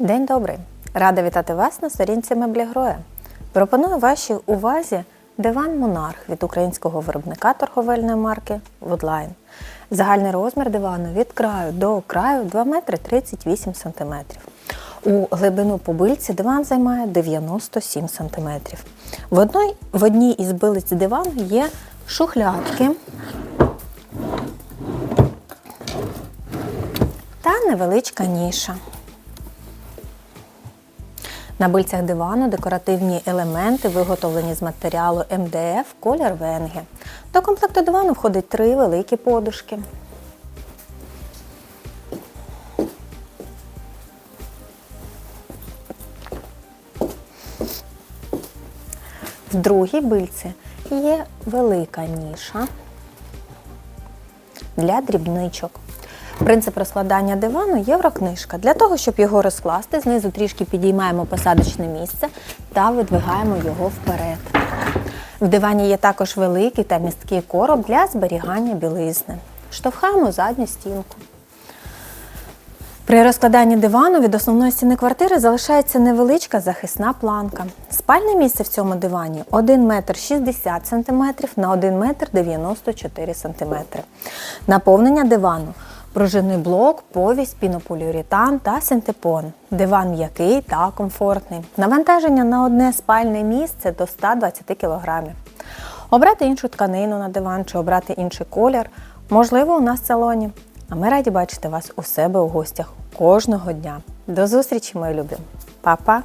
День добрий! Рада вітати вас на сторінці меблі Гроя. Пропоную вашій увазі диван Монарх від українського виробника торговельної марки Woodline. Загальний розмір дивану від краю до краю 2 метри 38 см. У глибину побильці диван займає 97 см. В одній, в одній із билиць дивану є шухлядки та невеличка ніша. На бильцях дивану декоративні елементи, виготовлені з матеріалу МДФ колір венги. До комплекту дивану входить три великі подушки. В другій бильці є велика ніша для дрібничок. Принцип розкладання дивану єврокнижка. Для того, щоб його розкласти, знизу трішки підіймаємо посадочне місце та видвигаємо його вперед. В дивані є також великий та місткий короб для зберігання білизни. Штовхаємо задню стінку. При розкладанні дивану від основної стіни квартири залишається невеличка захисна планка. Спальне місце в цьому дивані 1 метр 60 см на 1 метр 94 см. Наповнення дивану пружинний блок, повість, пінополіуретан та синтепон. Диван м'який та комфортний. Навантаження на одне спальне місце до 120 кг. Обрати іншу тканину на диван чи обрати інший колір можливо у нас в салоні. А ми раді бачити вас у себе у гостях кожного дня. До зустрічі, мої любі! Па-па!